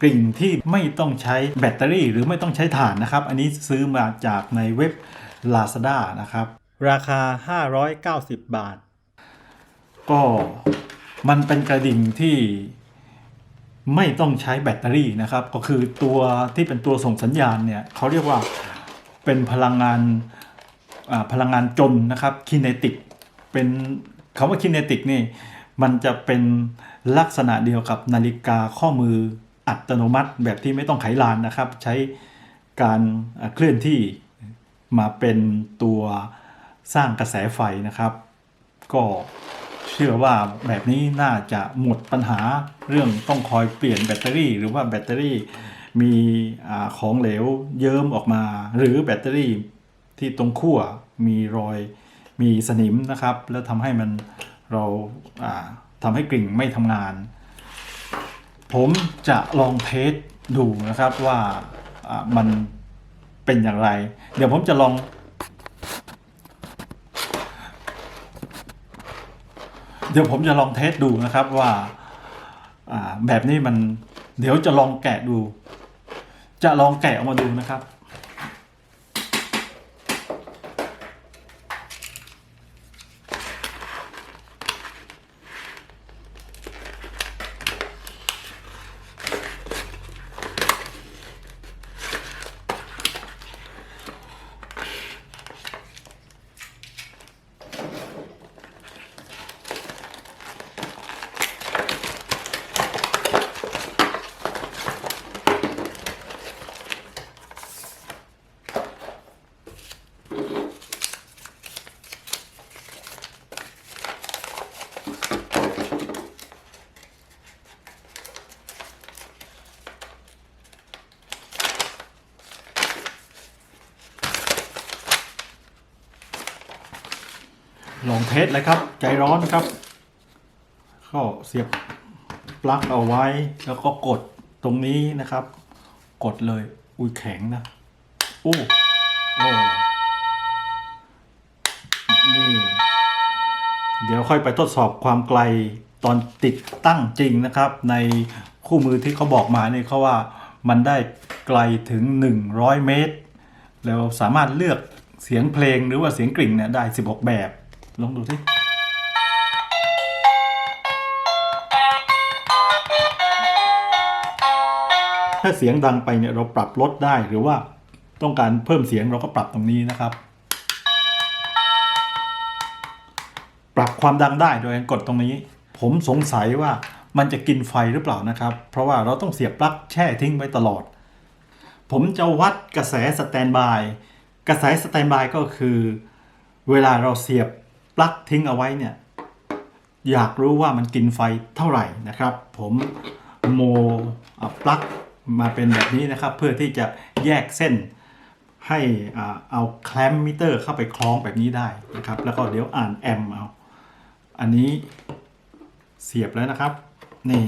กริ่งที่ไม่ต้องใช้แบตเตอรี่ หรือไม่ต้องใช้ถ่านนะครับ อันนี้ซื้อมาจากในเว็บ Lazada นะครับ ราคา 590 บาท ก็มันเป็นกระดิ่งที่ไม่ต้องใช้แบตเตอรี่นะครับ ก็คือตัวที่เป็นตัวส่งสัญญาณเนี่ยเขาเรียกว่าเป็นพลังงานอ่าพลังงานจนนะครับคินเนติกเป็นคำว่าคินเนติกนี่มันจะเป็นลักษณะเดียวกับนาฬิกาข้อมือ อัตโนมัติแบบที่ไม่ต้องไขลานนะครับ ใช้การเคลื่อนที่มาเป็นตัวสร้างกระแสไฟนะครับ ก็เชื่อว่าแบบนี้น่าจะหมดปัญหาเรื่องต้องคอยเปลี่ยนแบตเตอรี่ หรือว่าแบตเตอรี่มีอของเหลวเยิ้มออกมา หรือแบตเตอรี่ที่ตรงขั้วมีรอยมีสนิมนะครับ แล้วทำให้มันเราทำให้กริ่งไม่ทำงาน ผมจะลองเทสดูนะครับว่ามันเป็นอย่างไร เดี๋ยวผมจะลอง เดี๋ยวผมจะลองเทสดูนะครับว่าแบบนี้มันเดี๋ยวจะลองแกะดู จะลองแกะออกมาดูนะครับ ลองเทสเลยครับ ใจร้อนนะครับ ก็เสียบปลั๊กเอาไว้ แล้วก็กดตรงนี้นะครับ กดเลย อุ้ยแข็งนะโอ้โอ้ เดี๋ยวค่อยไปทดสอบความไกลตอนติดตั้งจริงนะครับ ในคู่มือที่เขาบอกมาเนี่ยเขาว่ามันได้ไกลถึง 100 เมตร แล้วสามารถเลือกเสียงเพลงหรือว่าเสียงกริ่งเนี่ยได้ 16 แบบ ลองดูสิถ้าเสียงดังไปเนี่ยเราปรับลดได้หรือว่าต้องการเพิ่มเสียงเราก็ปรับตรงนี้นะครับ ปรับความดังได้โดยการกดตรงนี้ ผมสงสัยว่ามันจะกินไฟหรือเปล่านะครับ เพราะว่าเราต้องเสียบปลั๊กแช่ทิ้งไว้ตลอด ผมจะวัดกระแสสแตนบายกระแสสแตนบายก็คือ เวลาเราเสียบปลั๊กทิ้งเอาไว้เนี่ย อยากรู้ว่ามันกินไฟเท่าไหร่นะครับ ผมโม่ปลั๊กมาเป็นแบบนี้นะครับ เพื่อที่จะแยกเส้นให้อาเอาแคลมมิเตอร์เข้าไปคล้องแบบนี้ได้นะครับ แล้วก็เดี๋ยวอ่านแอมเอา อันนี้เสียบแล้วนะครับ นี่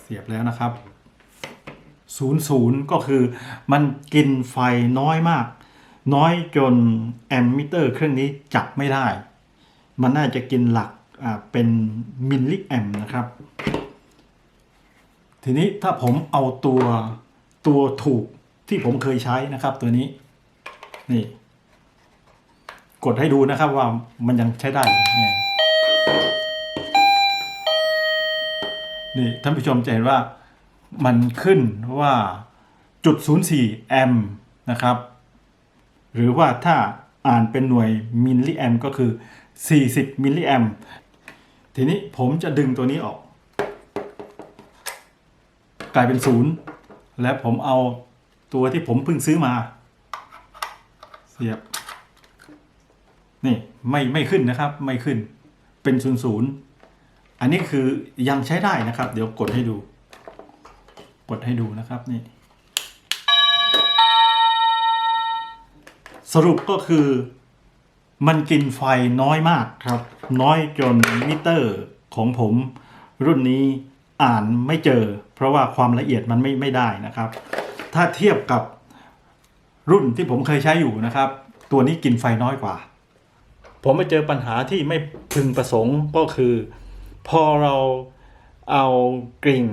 เสียบแล้วนะครับศูนย์ก็คือมันกินไฟน้อยมาก น้อยจนแอมมิเตอร์เครื่องนี้จับไม่ได้ มันน่าจะกินหลักเป็นมิลลิแอมนะครับ ทีนี้ถ้าผมเอาตัวตัวถูกที่ผมเคยใช้นะครับตัวนี้ นี่ กดให้ดูนะครับว่ามันยังใช้ได้อยู่นี่ท่านผู้ชมจะเห็นว่ามันขึ้นว่าจุด04แอมป์นะครับ หรือว่าถ้าอ่านเป็นหน่วยมิลลิแอมก็คือ 40มิลลิแอมทีนี้ผมจะดึงตัวนี้ออก กลายเป็นศูนย์และผมเอาตัวที่ผมเพิ่งซื้อมา เสียบ นี่ไม่ไม่ขึ้นนะครับไม่ขึ้นเป็นศูนย์ศูนย์อันนี้คือยังใช้ได้นะครับ เดี๋ยวกดให้ดู กดให้ดูนะครับนี่สรุปก็คือมันกินไฟน้อยมากครับ น้อยจนมิเตอร์ของผม รุ่นนี้อ่านไม่เจอ เพราะว่าความละเอียดมันไม่ไม่ได้นะครับ ถ้าเทียบกับรุ่นที่ผมเคยใช้อยู่นะครับ ตัวนี้กินไฟน้อยกว่า ผมไปเจอปัญหาที่ไม่พึงประสงค์ก็คือ พอเราเอากริ่ง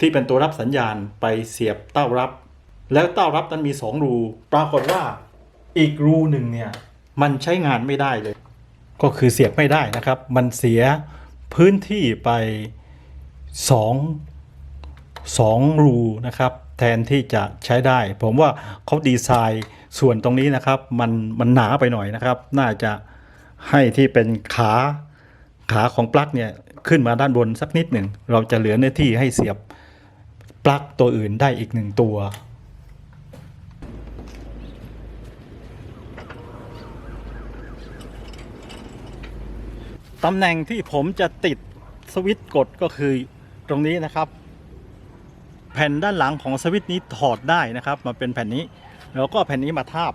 ที่เป็นตัวรับสัญญาณไปเสียบเต้ารับ แล้วเต้ารับนั้นมีสองรู ปรากฏว่าอีกรูหนึ่งเนี่ยมันใช้งานไม่ได้เลย ก็คือเสียบไม่ได้นะครับ มันเสียพื้นที่ไปสองสองรูนะครับแทนที่จะใช้ได้ ผมว่าเขาดีไซน์ส่วนตรงนี้นะครับ มันมันหนาไปหน่อยนะครับ น่าจะ ให้ที่เป็นขาขาของปลั๊กเนี่ยขึ้นมาด้านบนสักนิดหนึ่ง เราจะเหลือเนื้อที่ให้เสียบปลั๊กตัวอื่นได้อีกหนึ่งตัว ตำแหน่งที่ผมจะติดสวิตช์กดก็คือตรงนี้นะครับ แผ่นด้านหลังของสวิตช์นี้ถอดได้นะครับ มาเป็นแผ่นนี้ แล้วก็แผ่นนี้มาทาบ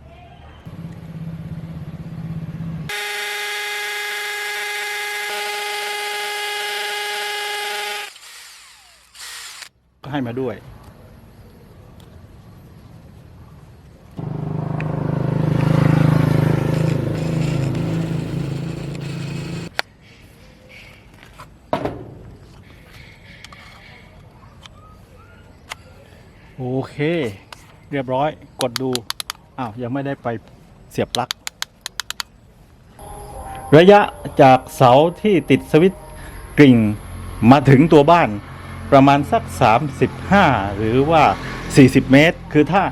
ให้มาด้วย โอเค เรียบร้อยกดดูอ้าวยังไม่ได้ไปเสียบปลั๊กระยะจากเสาที่ติดสวิตช์กริ่งมาถึงตัวบ้าน ประมาณสัก 35 หรือว่า 40 เมตร คือถ้า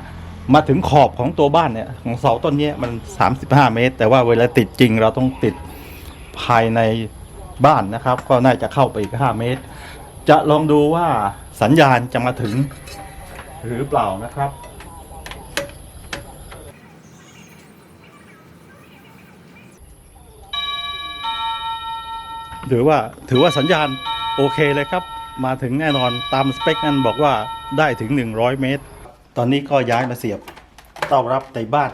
มาถึงขอบของตัวบ้านเนี่ย ของเสาต้นนี้มัน 35 เมตร แต่ว่าเวลาติดจริงเราต้องติดภายในบ้านนะครับ ก็น่าจะเข้าไปอีก 5 เมตร จะลองดูว่าสัญญาณจะมาถึงหรือเปล่านะครับหรือว่าถือว่าสัญญาณโอเคเลยครับ มาถึงแน่นอนตามสเปคนั้นบอกว่าได้ถึง 100 เมตร ตอนนี้ก็ย้ายมาเสียบเต้ารับในบ้าน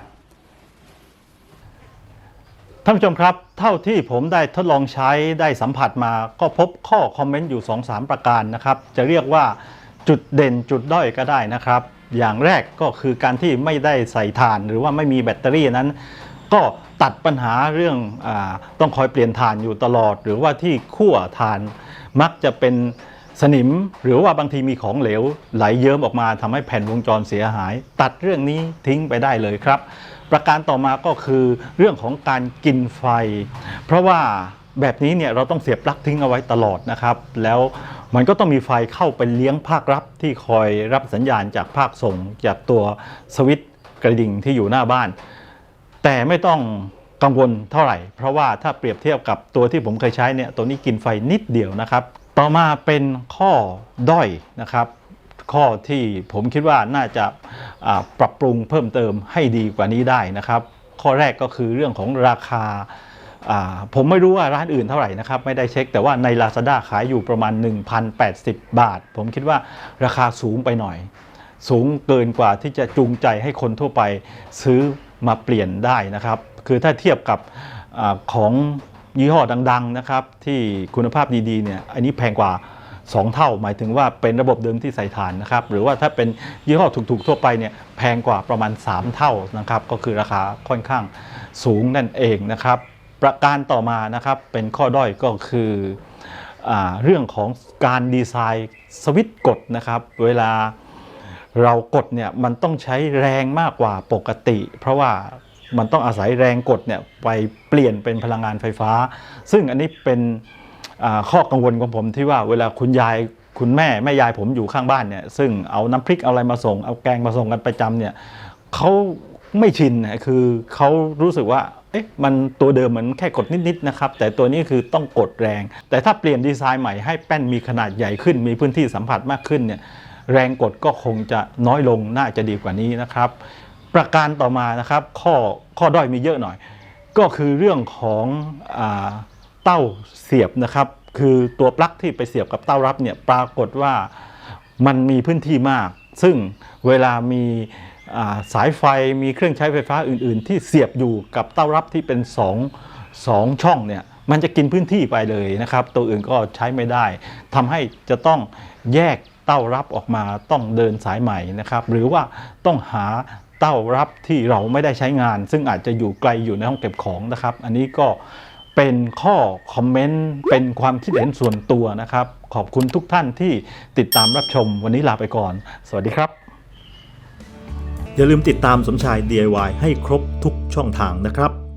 ท่านผู้ชมครับ เท่าที่ผมได้ทดลองใช้ได้สัมผัสมาก็พบข้อคอมเมนต์อยู่ 2-3 ประการนะครับ จะเรียกว่าจุดเด่นจุดด้อยก็ได้นะครับ อย่างแรกก็คือการที่ไม่ได้ใส่ถ่านหรือว่าไม่มีแบตเตอรี่นั้น ก็ตัดปัญหาเรื่องอต้องคอยเปลี่ยนถ่านอยู่ตลอด หรือว่าที่คั่วถ่านมักจะเป็น สนิมหรือว่าบางทีมีของเหลวไหลเยิ้มออกมาทำให้แผ่นวงจรเสียหาย ตัดเรื่องนี้ทิ้งไปได้เลยครับ ประการต่อมาก็คือเรื่องของการกินไฟ เพราะว่าแบบนี้เนี่ยเราต้องเสียบปลั๊กทิ้งเอาไว้ตลอดนะครับ แล้วมันก็ต้องมีไฟเข้าไปเลี้ยงภาครับที่คอยรับสัญญาณจากภาคส่งจากตัวสวิตช์กระดิ่งที่อยู่หน้าบ้าน แต่ไม่ต้องกังวลเท่าไหร่ เพราะว่าถ้าเปรียบเทียบกับตัวที่ผมเคยใช้เนี่ยตัวนี้กินไฟนิดเดียวนะครับ ต่อมาเป็นข้อด้อยนะครับ ข้อที่ผมคิดว่าน่าจะปรับปรุงเพิ่มเติมให้ดีกว่านี้ได้นะครับ ข้อแรกก็คือเรื่องของราคาผมไม่รู้ว่าร้านอื่นเท่าไหร่นะครับ ไม่ได้เช็ค แต่ว่าใน Lazada ขายอยู่ประมาณ 1,080 บาท ผมคิดว่าราคาสูงไปหน่อย สูงเกินกว่าที่จะจูงใจให้คนทั่วไปซื้อมาเปลี่ยนได้นะครับ คือถ้าเทียบกับอของ ยี่ห้อดังๆนะครับที่คุณภาพดีๆเนี่ยอันนี้แพงกว่า 2 เท่า หมายถึงว่าเป็นระบบเดิมที่ใส่ถ่านนะครับหรือว่าถ้าเป็นยี่ห้อถูกๆทั่วไปเนี่ยแพงกว่าประมาณ 3 เท่านะครับก็คือราคาค่อนข้างสูงนั่นเองนะครับ ประการต่อมานะครับเป็นข้อด้อยก็คืออเรื่องของการดีไซน์สวิตช์กดนะครับเวลาเรากดเนี่ยมันต้องใช้แรงมากกว่าปกติ เพราะว่า มันต้องอาศัยแรงกดเนี่ยไปเปลี่ยนเป็นพลังงานไฟฟ้า ซึ่งอันนี้เป็นข้อกังวลของผมที่ว่าเวลาคุณยายคุณแม่แม่ยายผมอยู่ข้างบ้านเนี่ยซึ่งเอาน้ำพริกเอาอะไรมาส่ง เอาแกงมาส่งกันประจำเนี่ยเขาไม่ชินนะคือเขารู้สึกว่าเอ๊ะมันตัวเดิมเหมือนแค่กดนิดๆนะครับ แต่ตัวนี้คือต้องกดแรง แต่ถ้าเปลี่ยนดีไซน์ใหม่ให้แป้นมีขนาดใหญ่ขึ้น มีพื้นที่สัมผัสมากขึ้นเนี่ยแรงกดก็คงจะน้อยลงน่าจะดีกว่านี้นะครับ ประการต่อมานะครับข้อข้อด้อยมีเยอะหน่อย ก็คือเรื่องของอเต้าเสียบนะครับ คือตัวปลั๊กที่ไปเสียบกับเต้ารับเนี่ยปรากฏว่ามันมีพื้นที่มาก ซึ่งเวลามีาสายไฟมีเครื่องใช้ไฟฟ้าอื่น ๆ ที่เสียบอยู่กับเต้ารับที่เป็นสองสองช่องเนี่ยมันจะกินพื้นที่ไปเลยนะครับ ตัวอื่นก็ใช้ไม่ได้ทำให้จะต้องแยกเต้ารับออกมาต้องเดินสายใหม่นะครับ หรือว่าต้องหา เต้ารับที่เราไม่ได้ใช้งาน ซึ่งอาจจะอยู่ไกลอยู่ในห้องเก็บของนะครับ อันนี้ก็เป็นข้อคอมเมนต์เป็นความคิดเห็นส่วนตัวนะครับ ขอบคุณทุกท่านที่ติดตามรับชมวันนี้ลาไปก่อน สวัสดีครับ อย่าลืมติดตามสมชาย DIY ให้ครบทุกช่องทางนะครับ